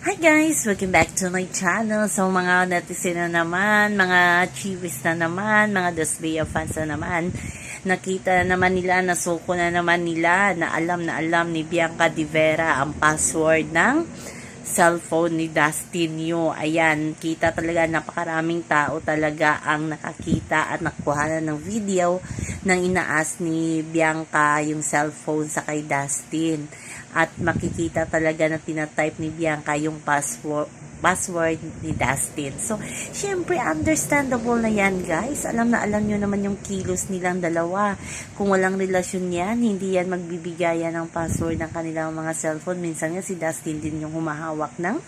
Hi guys! Welcome back to my channel. So mga netizen na naman, mga chiwis na naman, mga Dasbea fans na naman, nakita na naman nila, nasuko na naman nila, na alam na alam ni Bianca Di Vera ang password ng cellphone ni Dustin Yu. Ayan, kita talaga napakaraming tao talaga ang nakakita at nakuha ng video nang inaas ni Bianca yung cellphone sa kay Dustin. At makikita talaga na tinatype ni Bianca yung password password ni Dustin. So, syempre, understandable na yan, guys. Alam na alam nyo naman yung kilos nilang dalawa. Kung walang relasyon yan, hindi yan magbibigayan ng password ng kanilang mga cellphone. Minsan nga si Dustin din yung humahawak ng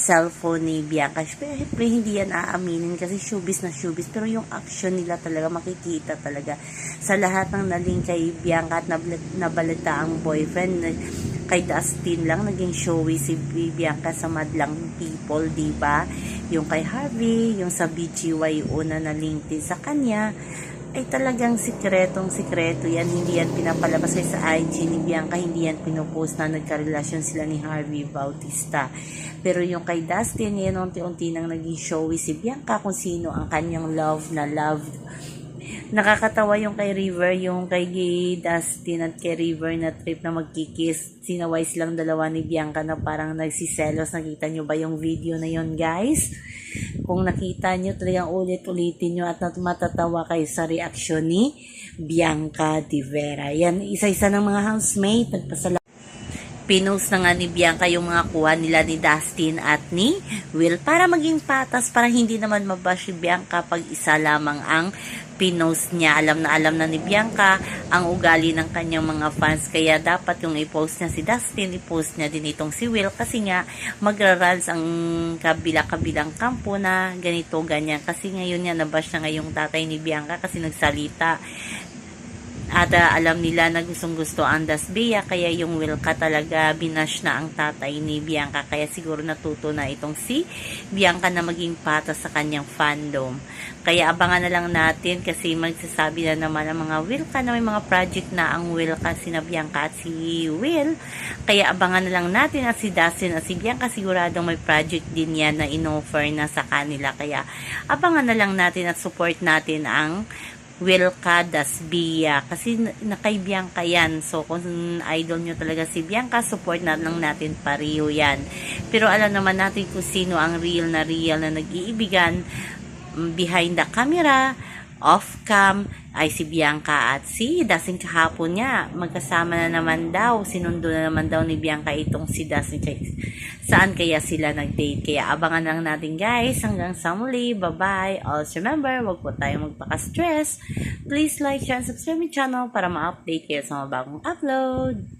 cellphone ni Bianca. Syempre, hindi yan aaminin kasi showbiz na showbiz. Pero yung action nila talaga, makikita talaga. Sa lahat ng naling kay Bianca at nabal- nabalita ang boyfriend, kay Dustin lang naging showy si Bianca sa Madlang People, di ba? Yung kay Harvey, yung sa BGY una na link din sa kanya, ay talagang sikretong sikreto yan. Hindi yan pinapalabas ay sa IG ni Bianca, hindi yan pinupost na nagkarelasyon sila ni Harvey Bautista. Pero yung kay Dustin, yan unti-unti nang naging showy si Bianca kung sino ang kanyang love na love nakakatawa yung kay River, yung kay Dustin at kay River na trip na magkikis. Sinaway silang dalawa ni Bianca na parang nagsiselos. Nakita nyo ba yung video na yon guys? Kung nakita nyo, talagang ulit-ulitin nyo at matatawa kayo sa reaksyon ni Bianca Di Vera. Yan, isa-isa ng mga housemate. Nagpasalamat pinost na nga ni Bianca yung mga kuha nila ni Dustin at ni Will para maging patas para hindi naman mabash si Bianca pag isa lamang ang pinost niya. Alam na alam na ni Bianca ang ugali ng kanyang mga fans kaya dapat yung i-post niya si Dustin, i-post niya din itong si Will kasi nga magrarals ang kabila-kabilang kampo na ganito, ganyan. Kasi ngayon nga nabash na nga yung tatay ni Bianca kasi nagsalita at ah, alam nila na gustong gusto ang Dasbea kaya yung Wilka talaga binash na ang tatay ni Bianca. Kaya siguro natuto na itong si Bianca na maging patas sa kanyang fandom. Kaya abangan na lang natin kasi magsasabi na naman ang mga Wilka na may mga project na ang Wilka sina Bianca at si Will. Kaya abangan na lang natin at si Dustin at si Bianca siguradong may project din yan na inoffer na sa kanila. Kaya abangan na lang natin at support natin ang Wilka Dasbia. Kasi nakay Bianca yan. So, kung idol nyo talaga si Bianca, support na lang natin pareho yan. Pero alam naman natin kung sino ang real na real na nag-iibigan mm, behind the camera, off cam, ay si Bianca at si Dasin kahapon niya. Magkasama na naman daw, sinundo na naman daw ni Bianca itong si Dasin. Saan kaya sila nag-date? Kaya abangan lang natin guys. Hanggang sa muli. Bye-bye. Also remember, wag po tayong magpaka-stress. Please like, share, and subscribe my channel para ma-update kayo sa mga bagong upload.